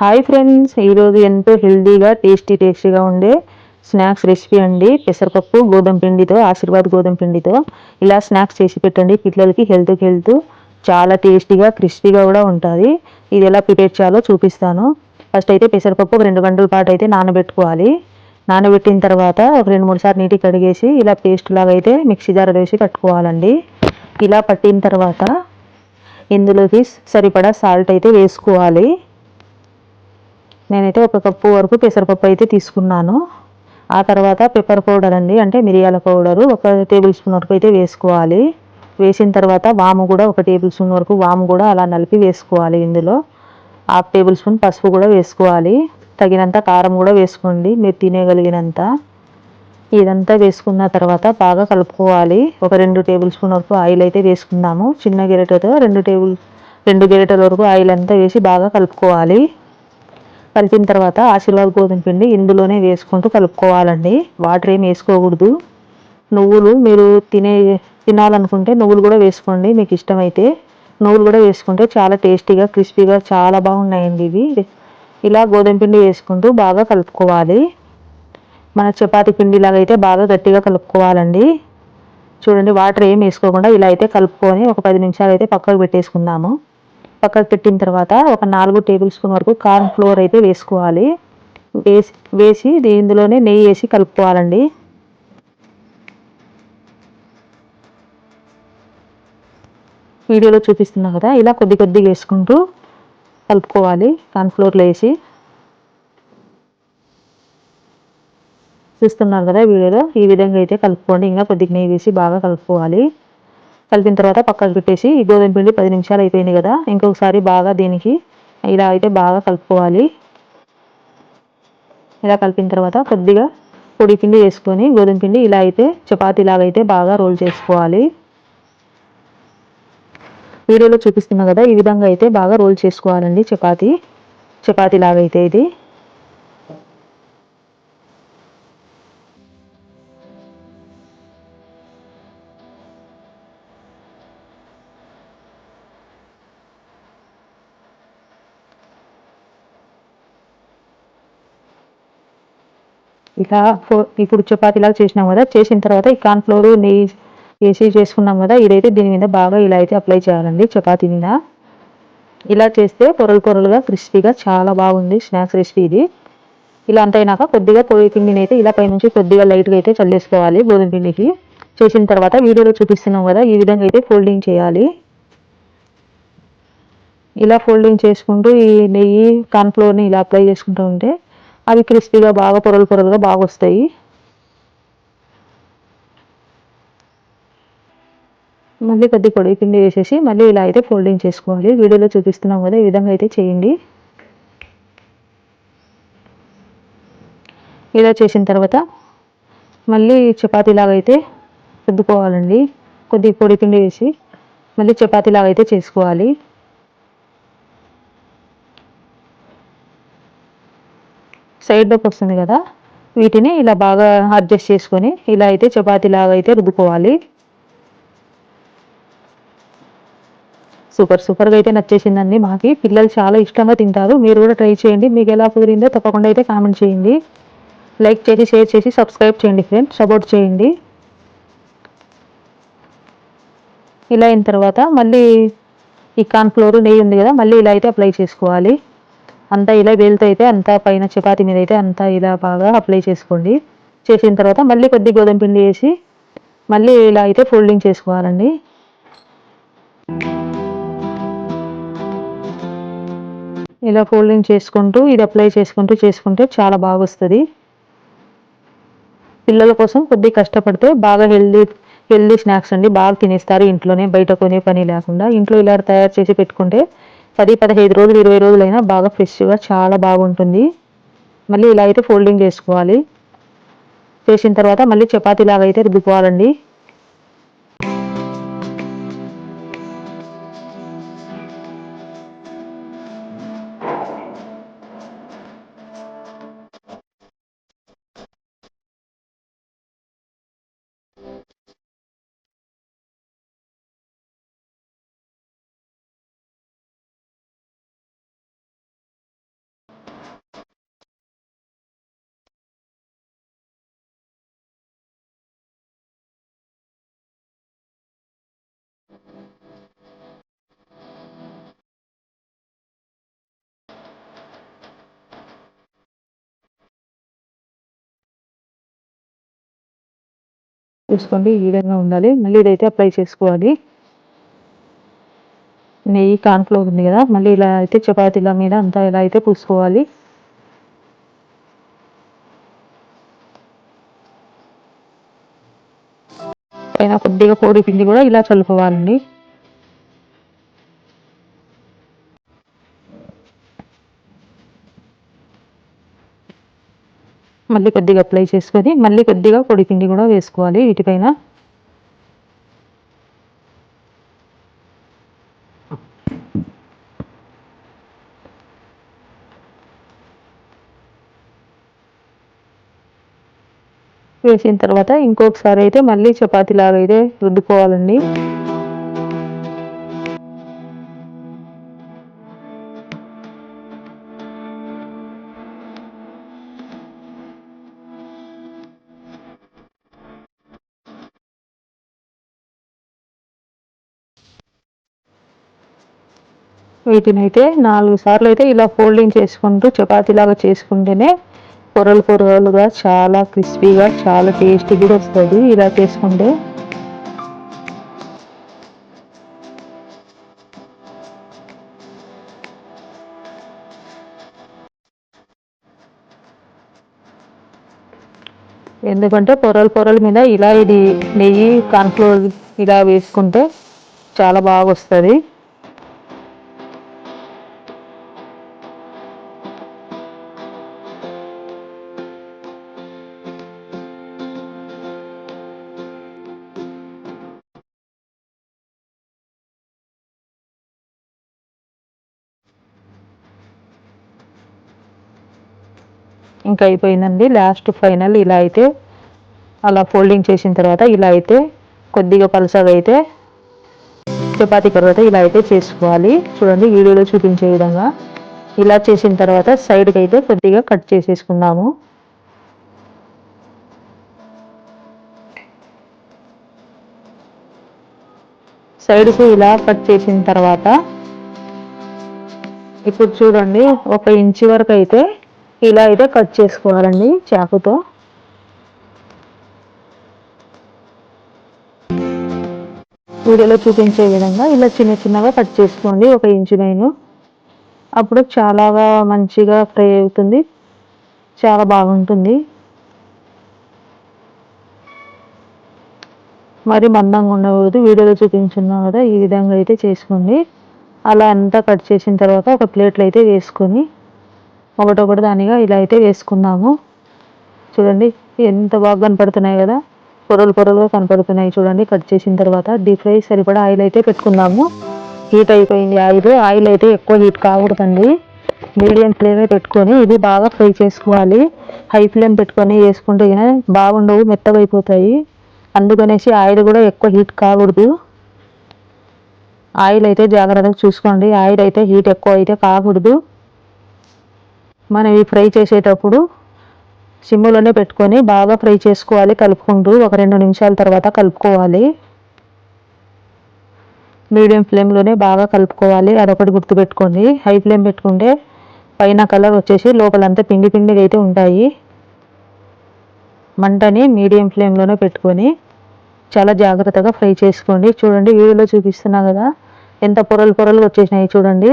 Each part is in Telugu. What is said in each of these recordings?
హాయ్ ఫ్రెండ్స్ ఈరోజు ఎంతో హెల్దీగా టేస్టీ టేస్టీగా ఉండే స్నాక్స్ రెసిపీ అండి. పెసరపప్పు గోధుమ పిండితో ఆశీర్వాద్ గోధుమ పిండితో. ఇలా స్నాక్స్ చేసి పెట్టండి. పిల్లలకి హెల్త్కి హెల్త్ చాలా టేస్టీగా క్రిస్పీగా కూడా ఉంటుంది. ఇది ఎలా ప్రిపేర్ చేయాలో చూపిస్తాను. ఫస్ట్ అయితే పెసరపప్పు ఒక రెండు గంటల పాటు అయితే నానబెట్టుకోవాలి. నానబెట్టిన తర్వాత ఒక రెండు మూడు సార్లు నీటికి కడిగేసి ఇలా పేస్ట్ లాగా అయితే మిక్సీ జార్ వేసి కట్టుకోవాలండి. ఇలా పట్టిన తర్వాత ఇందులోకి సరిపడా సాల్ట్ అయితే వేసుకోవాలి. నేనైతే ఒక కప్పు వరకు పెసరపప్పు అయితే తీసుకున్నాను. ఆ తర్వాత పెప్పర్ పౌడర్ అండి అంటే మిరియాల పౌడరు ఒక టేబుల్ స్పూన్ వరకు అయితే వేసుకోవాలి. వేసిన తర్వాత వాము కూడా ఒక టేబుల్ స్పూన్ వరకు వాము కూడా అలా నలిపి వేసుకోవాలి ఇందులో. హాఫ్ టేబుల్ స్పూన్ పసుపు కూడా వేసుకోవాలి. తగినంత కారం కూడా వేసుకోండి మీరు తినేయగలిగినంత. ఇదంతా వేసుకున్న తర్వాత బాగా కలుపుకోవాలి. ఒక రెండు టేబుల్ స్పూన్ వరకు ఆయిల్ అయితే వేసుకుందాము. చిన్న గెరటతో రెండు టేబుల్ రెండు గెరటల వరకు ఆయిల్ అంతా వేసి బాగా కలుపుకోవాలి. కలిపిన తర్వాత ఆశీర్వాద్ గోధుమ పిండి ఇందులోనే వేసుకుంటూ కలుపుకోవాలండి. వాటర్ ఏమి వేసుకోకూడదు. నువ్వులు మీరు తినే తినాలనుకుంటే నువ్వులు కూడా వేసుకోండి మీకు ఇష్టమైతే. నువ్వులు కూడా వేసుకుంటే చాలా టేస్టీగా క్రిస్పీగా చాలా బాగున్నాయండి ఇవి. ఇలా గోధుమ పిండి వేసుకుంటూ బాగా కలుపుకోవాలి. మన చపాతి పిండిలాగా అయితే బాగా గట్టిగా కలుపుకోవాలండి. చూడండి వాటర్ ఏం వేసుకోకుండా ఇలా అయితే కలుపుకొని ఒక పది నిమిషాలు అయితే పక్కకు పెట్టేసుకుందాము. పక్కకు పెట్టిన తర్వాత ఒక నాలుగు టేబుల్ స్పూన్ వరకు కార్న్ ఫ్లోర్ అయితే వేసుకోవాలి. వేసి వేసి ఇందులోనే నెయ్యి వేసి కలుపుకోవాలండి. వీడియోలో చూపిస్తున్నాం కదా ఇలా కొద్ది కొద్దిగా వేసుకుంటూ కలుపుకోవాలి కార్న్ఫ్లోర్లో వేసి. చూస్తున్నారు కదా వీడియోలో ఈ విధంగా అయితే కలుపుకోండి. ఇంకా కొద్దిగా నెయ్యి వేసి బాగా కలుపుకోవాలి. కలిపిన తర్వాత పక్కకు పెట్టేసి ఈ గోధుమ పిండి పది నిమిషాలు అయిపోయింది కదా ఇంకొకసారి బాగా దీనికి ఇలా అయితే బాగా కలుపుకోవాలి. ఇలా కలిపిన తర్వాత కొద్దిగా పొడి పిండి వేసుకొని గోధుమ పిండి ఇలా అయితే చపాతీ అయితే బాగా రోల్ చేసుకోవాలి. వీడియోలో చూపిస్తున్నా కదా ఈ విధంగా అయితే బాగా రోల్ చేసుకోవాలండి చపాతీ. చపాతీ అయితే ఇది. ఇలా ఇప్పుడు చపాతీలాగా చేసినాం కదా చేసిన తర్వాత ఈ కార్న్ఫ్లోర్ నెయ్యి వేసి చేసుకున్నాం కదా ఇదైతే దీని మీద బాగా ఇలా అయితే అప్లై చేయాలండి చపాతీ మీద. ఇలా చేస్తే పొరలు పొరలుగా క్రిస్పీగా చాలా బాగుంది స్నాక్స్ రెసిపీ ఇది. ఇలా అంత అయినాక కొద్దిగా పొడి పిండిని అయితే ఇలా పైనుంచి కొద్దిగా లైట్గా అయితే చల్లేసుకోవాలి గోధుమ పిండికి. చేసిన తర్వాత వీడియోలో చూపిస్తున్నాం కదా ఈ విధంగా అయితే ఫోల్డింగ్ చేయాలి. ఇలా ఫోల్డింగ్ చేసుకుంటూ ఈ నెయ్యి కార్న్ఫ్లోర్ని ఇలా అప్లై చేసుకుంటూ ఉంటే అవి క్రిస్పీగా బాగా పొరలు పొరలుగా బాగా వస్తాయి. మళ్ళీ కొద్ది పొడి పిండి వేసేసి మళ్ళీ ఇలా అయితే ఫోల్డింగ్ చేసుకోవాలి. వీడియోలో చూపిస్తున్నాం కదా ఈ విధంగా అయితే చేయండి. ఇలా చేసిన తర్వాత మళ్ళీ చపాతీలాగైతే అయితే రుద్దుకోవాలండి. కొద్ది పొడి పిండి వేసి మళ్ళీ చపాతీలాగా అయితే చేసుకోవాలి. సైడ్లోకి వస్తుంది కదా వీటిని ఇలా బాగా అడ్జస్ట్ చేసుకొని ఇలా అయితే చపాతీ లాగా అయితే రుద్దుకోవాలి సూపర్ సూపర్గా అయితే నచ్చేసిందండి మాకి. పిల్లలు చాలా ఇష్టంగా తింటారు. మీరు కూడా ట్రై చేయండి. మీకు ఎలా కుదిరిందో తప్పకుండా అయితే కామెంట్ చేయండి. లైక్ చేసి షేర్ చేసి సబ్స్క్రైబ్ చేయండి ఫ్రెండ్స్. సపోర్ట్ చేయండి. ఇలా అయిన తర్వాత మళ్ళీ ఈ కార్న్ఫ్లోర్ నెయ్యి ఉంది కదా మళ్ళీ ఇలా అయితే అప్లై చేసుకోవాలి. అంతా ఇలా వేలుతో అయితే అంతా పైన చపాతి మీద అయితే అంతా ఇలా బాగా అప్లై చేసుకోండి. చేసిన తర్వాత మళ్ళీ కొద్ది గోధుమ పిండి వేసి మళ్ళీ ఇలా అయితే ఫోల్డింగ్ చేసుకోవాలండి. ఇలా ఫోల్డింగ్ చేసుకుంటూ ఇది అప్లై చేసుకుంటూ చేసుకుంటే చాలా బాగా వస్తుంది. పిల్లల కోసం కొద్దిగా కష్టపడితే బాగా హెల్దీ హెల్దీ స్నాక్స్ అండి. బాగా తినేస్తారు ఇంట్లోనే బయట కొనే పని లేకుండా. ఇంట్లో ఇలా తయారు చేసి పెట్టుకుంటే పది పదిహేను రోజులు ఇరవై రోజులైనా బాగా ఫ్రెష్గా చాలా బాగుంటుంది. మళ్ళీ ఇలా అయితే ఫోల్డింగ్ చేసుకోవాలి. చేసిన తర్వాత మళ్ళీ చపాతీలాగా అయితే రుద్దుకోవాలండి చూసుకోండి ఈ విధంగా ఉండాలి. మళ్ళీ ఇదైతే అప్లై చేసుకోవాలి. నెయ్యి కాన్ఫ్లోర్ ఉంది కదా. మళ్ళీ ఇలా అయితే చపాతీల మీద అంతా ఇలా అయితే పూసుకోవాలి. పైన కొద్దిగా పొడి పిండి కూడా ఇలా చల్లుకోవాలండి. మళ్ళీ కొద్దిగా అప్లై చేసుకొని మళ్ళీ కొద్దిగా పొడి పిండి కూడా వేసుకోవాలి వీటిపైన. వేసిన తర్వాత ఇంకొకసారి అయితే మళ్ళీ చపాతీలాగా అయితే రుద్దుకోవాలండి. వీటిని అయితే నాలుగు సార్లు అయితే ఇలా ఫోల్డింగ్ చేసుకుంటూ చపాతీలాగా చేసుకుంటేనే పొరలు పొరలుగా చాలా క్రిస్పీగా చాలా టేస్టీగా వస్తుంది ఇలా చేసుకుంటే. ఎందుకంటే పొరల పొరల మీద ఇలా ఇది నెయ్యి కాన్ఫ్లోర్ ఇలా వేసుకుంటే చాలా బాగా వస్తుంది. ఇంకా అయిపోయిందండి. లాస్ట్ ఫైనల్ ఇలా అయితే అలా ఫోల్డింగ్ చేసిన తర్వాత ఇలా అయితే కొద్దిగా పలసగా అయితే చపాతీ తర్వాత ఇలా అయితే చేసుకోవాలి. చూడండి వీడియోలో చూపించే విధంగా. ఇలా చేసిన తర్వాత సైడ్కి అయితే కొద్దిగా కట్ చేసేసుకున్నాము. సైడ్కు ఇలా కట్ చేసిన తర్వాత ఇప్పుడు చూడండి ఒక ఇంచు వరకు అయితే ఇలా అయితే కట్ చేసుకోవాలండి చాకుతో వీడియోలో చూపించే విధంగా ఇలా చిన్న చిన్నగా కట్ చేసుకోండి ఒక ఇంచు నేను. అప్పుడు చాలాగా మంచిగా ఫ్రై అవుతుంది చాలా బాగుంటుంది. మరి మందంగా ఉండకూడదు వీడియోలో చూపించున్నాం కదా ఈ విధంగా అయితే చేసుకోండి. అలా అంతా కట్ చేసిన తర్వాత ఒక ప్లేట్లో అయితే వేసుకొని ఒకటొకటి దానిగా ఇలా అయితే వేసుకుందాము. చూడండి ఎంత బాగా కనపడుతున్నాయి కదా. పొరలు పొరలుగా కనపడుతున్నాయి చూడండి. కట్ చేసిన తర్వాత డీప్ ఫ్రై సరిపడా ఆయిల్ అయితే పెట్టుకుందాము. హీట్ అయిపోయింది ఆయిల్. ఆయిల్ అయితే ఎక్కువ హీట్ కాకూడదండి. మీడియం ఫ్లేమే పెట్టుకొని ఇది బాగా ఫ్రై చేసుకోవాలి. హై ఫ్లేమ్ పెట్టుకొని వేసుకుంటే బాగుండవు మెత్తగా అయిపోతాయి. అందుకనేసి ఆయిల్ కూడా ఎక్కువ హీట్ కాకూడదు. ఆయిల్ అయితే జాగ్రత్తగా చూసుకోండి. ఆయిల్ అయితే హీట్ ఎక్కువ అయితే కాకూడదు. మనం ఇవి ఫ్రై చేసేటప్పుడు సిమ్లోనే పెట్టుకొని బాగా ఫ్రై చేసుకోవాలి కలుపుకుంటూ ఒక రెండు నిమిషాల తర్వాత కలుపుకోవాలి. మీడియం ఫ్లేమ్లోనే బాగా కలుపుకోవాలి అదొకటి గుర్తుపెట్టుకోండి. హై ఫ్లేమ్ పెట్టుకుంటే పైన కలర్ వచ్చేసి లోపలంతా పిండి పిండిగా అయితే ఉంటాయి. మంటని మీడియం ఫ్లేమ్లోనే పెట్టుకొని చాలా జాగ్రత్తగా ఫ్రై చేసుకోండి. చూడండి వీడియోలో చూపిస్తున్నా కదా ఎంత పొరలు పొరలు వచ్చేసినాయి చూడండి.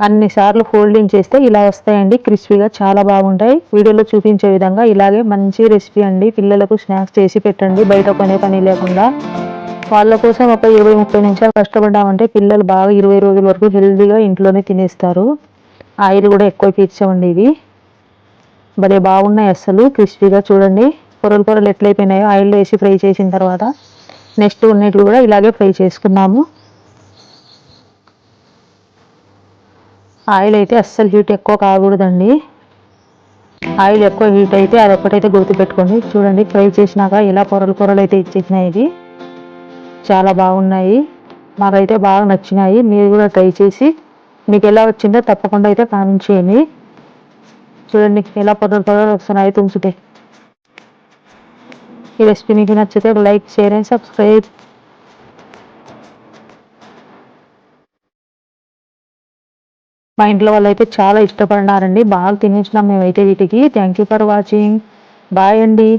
అన్నిసార్లు ఫోల్డింగ్ చేస్తే ఇలా వస్తాయండి. క్రిస్పీగా చాలా బాగుంటాయి. వీడియోలో చూపించే విధంగా ఇలాగే మంచి రెసిపీ అండి. పిల్లలకు స్నాక్స్ చేసి పెట్టండి. బయట కొనే పని లేకుండా. వాళ్ళ కోసం ఒక ఇరవై ముప్పై నిమిషాలు కష్టపడ్డామంటే పిల్లలు బాగా ఇరవై రోజుల వరకు హెల్తీగా ఇంట్లోనే తినేస్తారు. ఆయిల్ కూడా ఎక్కువ పీర్చమండి ఇవి. భలే బాగున్నాయి అస్సలు. క్రిస్పీగా చూడండి. పొరలు పొరలు ఎట్లయిపోయినాయో. ఆయిల్లో వేసి ఫ్రై చేసిన తర్వాత నెక్స్ట్ ఉన్నట్లు కూడా ఇలాగే ఫ్రై చేసుకున్నాము. ఆయిల్ అయితే అస్సలు హీట్ ఎక్కువ కాకూడదండి. ఆయిల్ ఎక్కువ హీట్ అయితే అది ఒక్కటైతే గుర్తుపెట్టుకోండి. చూడండి ఫ్రై చేసినాక ఇలా పొరలు పొరలు అయితే ఇచ్చేసినాయి ఇది చాలా బాగున్నాయి. మాకైతే బాగా నచ్చినాయి. మీరు కూడా ట్రై చేసి మీకు ఎలా వచ్చిందో తప్పకుండా అయితే కామెంట్ చేయండి. చూడండి ఎలా పొరలు పొరలు వస్తున్నాయి తుంచితే. ఈ రెసిపీ మీకు నచ్చితే లైక్ షేర్ అండ్ సబ్స్క్రైబ్. మా ఇంట్లో వాళ్ళు అయితే చాలా ఇష్టపడినారండి. బాగా తినేసినాం మేమైతే వీటికి. Thank you for watching bye అండి.